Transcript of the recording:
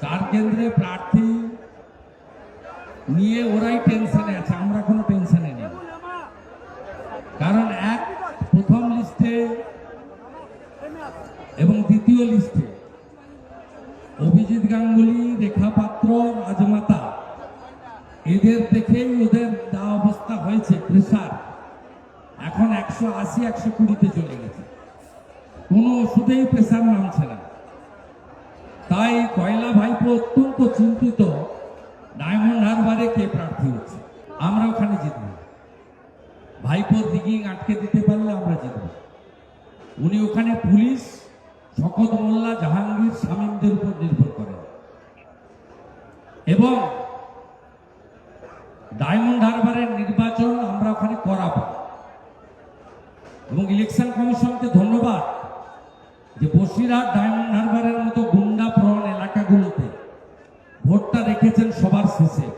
চার কেন্দ্রে প্রার্থী নিয়ে ওরাই টেনশনে আছে, আমরা কোনো টেনশনে নেই। কারণ এক, প্রথম লিস্টে এবং দ্বিতীয় লিস্টে অভিজিৎ গাঙ্গুলি, রেখা পাত্র, রাজমাতা, এদের দেখেই ওদের যা অবস্থা হয়েছে প্রেসার এখন একশো আশি, একশো কুড়িতে চলে গেছে। কোনো ওষুধেই প্রেশার নামছে না। কয়লা ভাইপো অত্যন্ত চিন্তিত। ডায়মন্ড হারবারে কে প্রার্থী হচ্ছে? আমরা ওখানে জিতব। ভাইপো দিঘি আটকে দিতে পারলে আমরা জিতব। উনি ওখানে পুলিশ, শকত মোল্লা, জাহাঙ্গীর, শামীমদের উপর নির্ভর করেন। এবং ডায়মন্ড হারবারের নির্বাচন আমরা ওখানে করাবো। এবং ইলেকশন কমিশনকে ধন্যবাদ যে বসিরহাট ডায়মন্ড সবার শেষে।